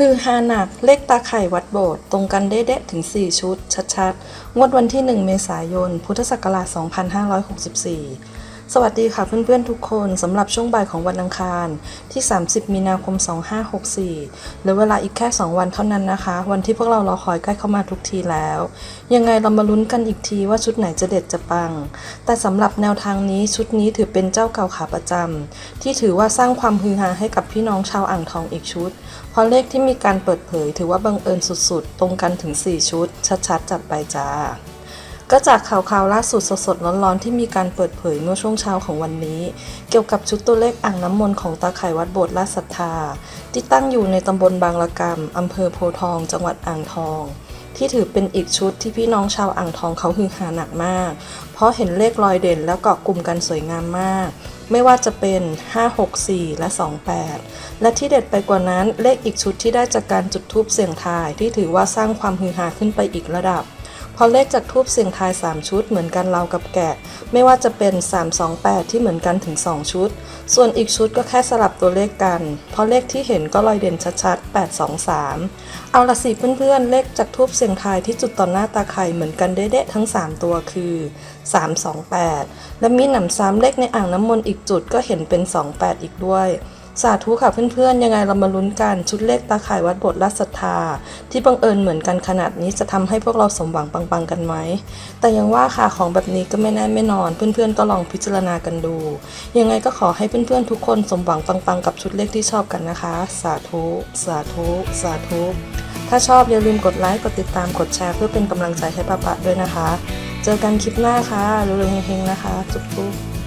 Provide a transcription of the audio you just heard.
ฮือฮาหนักเลขตาไข่วัดโบสถ์ตรงกันเด๊ะถึง 4 ชุด ชัดๆ งวดวันที่ 1 เมษายน พุทธศักราช 2564 สวัสดีค่ะเพื่อนๆทุกคนสำหรับช่วงบ่ายของวันอังคารที่ 30 มีนาคม 2564เหลือเวลาอีกแค่ 2 วันเท่านั้นนะคะ วันที่พวกเรารอคอยใกล้เข้ามาทุกทีแล้ว ยังไงเรามาลุ้นกันอีกทีว่าชุดไหนจะเด็ดจะปัง แต่สำหรับแนวทางนี้ชุดนี้ถือเป็นเจ้าเก่าขาประจำที่ถือว่าสร้างความฮือฮาให้กับพี่น้องชาวอ่างทองอีกชุด เพราะเลขที่มีการเปิดเผย ถือว่าบังเอิญสุดๆ ตรงกันถึง 4 ชุด ชัดๆจัดไปจ้า ก็จากข่าวๆล่าสุดสดๆร้อนๆที่มีการเปิดเผยเมื่อช่วงเช้าของวันนี้ เกี่ยวกับชุดตัวเลขอ่างน้ำมนต์ของตาไข่วัดโบสถ์ราชศรัทธา ที่ตั้งอยู่ในตำบลบางละกำอำเภอโพทอง จังหวัดอ่างทอง ที่ถือเป็นอีกชุดที่พี่น้องชาวอ่างทองเขาฮือฮาหนักมาก เพราะเห็นเลขลอยเด่นแล้วเกาะกลุ่มกันสวยงามมาก ไม่ว่าจะเป็น 564 และ 28 และที่เด็ดไปกว่านั้นเลขอีกชุดที่ได้จากการจุดทูปเสี่ยงทายที่ถือว่าสร้างความฮือฮาขึ้นไปอีกระดับ พอเลขจากทูปเสียงทาย 3 ชุดเหมือนกันเรากับแกะ ไม่ว่าจะเป็น 328 ที่เหมือนกันถึง 2 ชุด ส่วนอีกชุดก็แค่สลับตัวเลขกัน เพราะเลขที่เห็นก็ลอยเด่นชัดๆ 823 เอาละสิเพื่อนๆ เลขจากทูปเสียงทายที่จุดต่อหน้าตาไข่เหมือนกันเด๊ะๆทั้ง 3 ตัวคือ 328 และมีหนำซ้ำเลขในอ่างน้ำมนต์อีกจุดก็เห็นเป็น 28 อีกด้วย สาธุค่ะเพื่อนๆ ยังไงเรามาลุ้นกันชุดเลขตาข่ายวัดบทราชศรัทธาที่บังเอิญเหมือนกันขนาดนี้จะทำให้พวกเราสมหวังปังๆกันไหม แต่ยังว่าค่ะของแบบนี้ก็ไม่แน่ไม่นอน เพื่อนๆ ก็ลองพิจารณากันดู ยังไงก็ขอให้เพื่อนๆ ทุกคนสมหวังปังๆ กับชุดเลขที่ชอบกันนะคะ สาธุ สาธุ สาธุ ถ้าชอบอย่าลืมกดไลค์กดติดตามกดแชร์เพื่อเป็นกำลังใจให้ป้าปะด้วยนะคะ เจอกันคลิปหน้าค่ะรวยๆเฮงๆนะคะจุ๊บๆ